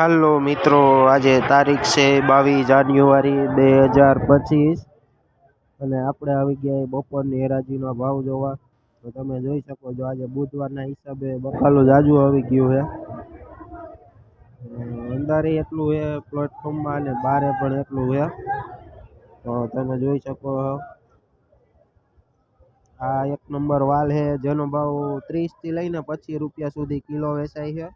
Hello मित्रों आज ये तारीख छे 22 जनवरी 2025 અને આપણે આવી ગયા હે બપોર ની હરાજીનો ભાવ જોવા તો તમે જોઈ શકો જો આજે બુધવાર ના હિસાબે બકાલો જાજુ આવી ગયો હે અંદર એટલું હે પ્લેટફોર્મ માં અને બારે પણ એટલું હે તો તમે જોઈ શકો આ એક નંબર વાલ હે જનો ભાવ 30 થી લઈને 25 રૂપિયા સુધી કિલો વેચાઈ છે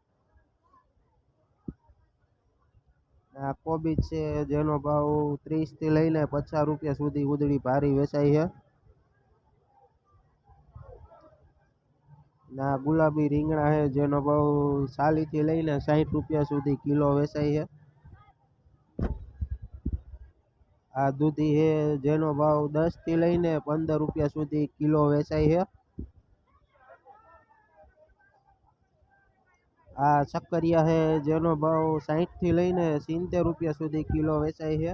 આ કોબીજ છે જેનો ભાવ ત્રીસથી લઈને પચાસ રૂપિયા સુધી ઉદળી ભારી વેચાય છે ના ગુલાબી રીંગણા છે જેનો ભાવ ચાલીસથી લઈને સાઠ રૂપિયા સુધી કિલો વેચાય છે આ દૂધી છે જેનો ભાવ દસથી લઈને પંદર રૂપિયા સુધી કિલો વેચાય છે आ शकरिया है जेनो भाव 60 થી લઈને 70 રૂપિયા સુધી કિલો વેચાઈ છે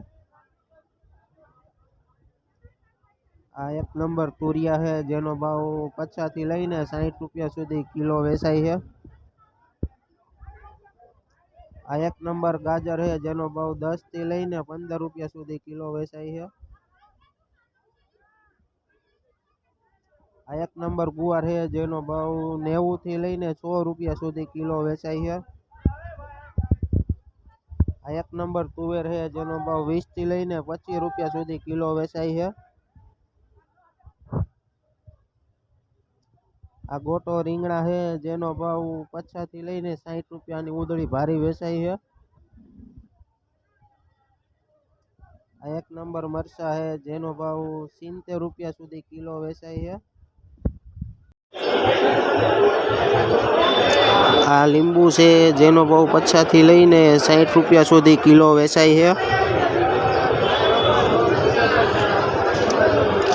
આ એક નંબર તુરિયા છે જેનો ભાવ 50 થી લઈને 60 રૂપિયા સુધી કિલો વેચાઈ છે આ એક નંબર ગાજર છે જેનો ભાવ 10 થી લઈને 15 રૂપિયા સુધી કિલો વેચાઈ છે आयट नंबर गुवार है जेनो भाव 90 થી લઈને 100 રૂપિયા સુધી કિલો વેચાય છે. આયટ નંબર તુવેર છે જેનો ભાવ 20 થી લઈને 25 રૂપિયા સુધી કિલો વેચાય છે. આ ગોટો રીંગણા છે જેનો ભાવ 50 થી લઈને 60 રૂપિયાની ઉદળી ભારી વેચાય છે. આયટ નંબર મરચા છે જેનો ભાવ 70 રૂપિયા સુધી કિલો વેચાય છે. આ લીંબુ છે જેનો ભાવ પછાથી લઈને સાઠ રૂપિયા સુધી કિલો વેચાય છે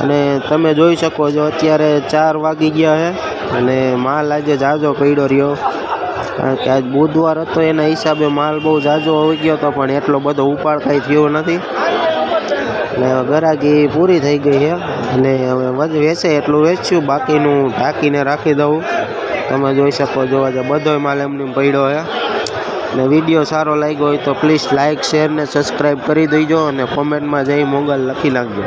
અને તમે જોઈ શકો છો અત્યારે ચાર વાગી ગયા છે અને માલ આજે જાજો પડ્યો રહ્યો કારણ કે આજ બુધવાર હતો એના હિસાબે માલ બહુ જાજો આવી ગયો હતો પણ એટલો બધો ઉપાડ કાંઈ થયો નથી અને ગરાગી પૂરી થઈ ગઈ છે અને હવે વેચે એટલું વેચ્યું બાકીનું ઢાંકીને રાખી દઉં તમે જોઈ શકો જોવા જાય બધો માલ એમની પડ્યો છે ને વિડીયો સારો લાગ્યો હોય તો પ્લીઝ લાઇક શેર ને સબસ્ક્રાઈબ કરી દેજો અને કોમેન્ટમાં જઈ મોગલ લખી નાખજો